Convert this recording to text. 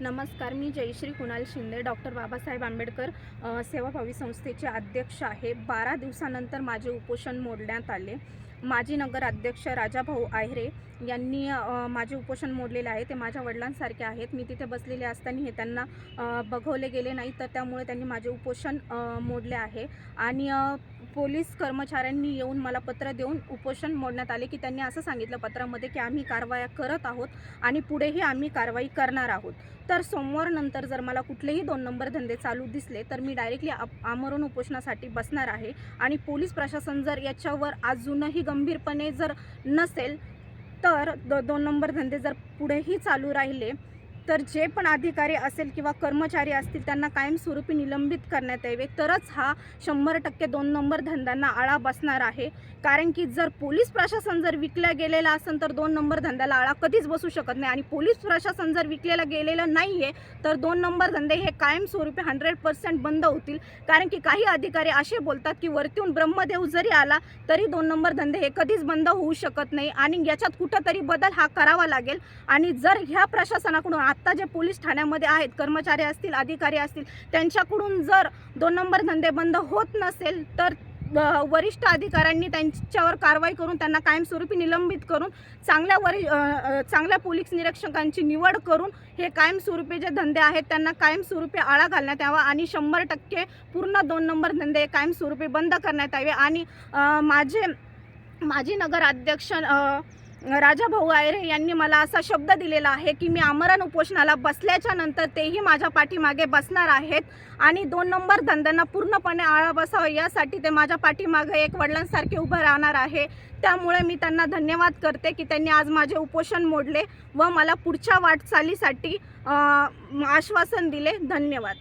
नमस्कार मी जयश्री कुणाल शिंदे डॉक्टर बाबासाहेब आंबेडकर सेवाभावी संस्थेचे अध्यक्ष आहे. बारा दिवसानंतर माझे उपोषण मोडण्यात आले. माजी नगराध्यक्ष राजाभाऊ आहिरे यांनी माझे उपोषण मोडलेले आहे. ते माझ्या वडिलांसारखे आहेत. मी तिथे बसलेले असताना हे त्यांना बघवले गेले नाही तर त्यामुळे त्यांनी माझे उपोषण मोडले आहे. आणि पोलीस कर्मचाऱ्यांनी येऊन मला पत्र देऊन उपोषण मोडण्यात आले की त्यांनी असं सांगितलं पत्रामध्ये की आम्ही कारवाया करत आहोत आणि पुढेही आम्ही कारवाई करणार आहोत. तर सोमवार नंतर जर मला कुठलेही दोन नंबर धंदे चालू दिसले तर मी डायरेक्टली आमरण उपोषणासाठी बसणार आहे. आणि पोलीस प्रशासन जर याच्यावर अजूनही गंभीरपणे जर नसेल तर दो दोन नंबर धंदे जर पुढेही चालू राहिले तर जे पण अधिकारी असेल किंवा कर्मचारी असतील त्यांना कायमस्वरूपी निलंबित करण्यात यावे. तरच हा शंभर टक्के दोन नंबर धंद्यांना आळा बसणार आहे. कारण की जर पोलीस प्रशासन जर विकलं गेलेलं असेल तर दोन नंबर धंद्याला आळा कधीच बसू शकत नाही. आणि पोलीस प्रशासन जर विकलेलं गेलेलं नाही आहे तर दोन नंबर धंदे हे कायमस्वरूपी हंड्रेड पर्सेंट बंद होतील. कारण की काही अधिकारी असे बोलतात की वरतीहून ब्रह्मदेव जरी आला तरी दोन नंबर धंदे हे कधीच बंद होऊ शकत नाही. आणि याच्यात कुठंतरी बदल हा करावा लागेल. आणि जर ह्या प्रशासनाकडून आत्ता जे पोलीस ठाण्यामध्ये आहेत कर्मचारी असतील अधिकारी असतील त्यांच्याकडून जर दोन नंबर धंदे बंद होत नसेल तर वरिष्ठ अधिकाऱ्यांनी त्यांच्यावर कारवाई करून त्यांना कायमस्वरूपी निलंबित करून चांगल्या वरि चांगल्या पोलीस निरीक्षकांची निवड करून हे कायमस्वरूपी जे धंदे आहेत त्यांना कायमस्वरूपी आळा घालण्यात यावा आणि शंभर टक्के पूर्ण दोन नंबर धंदे कायमस्वरूपी बंद करण्यात यावे. आणि माझे माजी नगराध्यक्ष राजा भाऊ आयरे यांनी मला असा शब्द दिलेला आहे की मी आमरण उपोषणाला बसल्याच्या नंतर तेही माझ्या पाठीमागे बसणार आहेत आणि दोन नंबर धंद्यांना पूर्णपणे आळा बसावं यासाठी ते माझ्या पाठीमागे एक वडिलांसारखे उभं राहणार आहे. त्यामुळे मी त्यांना धन्यवाद करते की त्यांनी आज माझे उपोषण मोडले व मला पुढच्या वाटचालीसाठी आश्वासन दिले. धन्यवाद.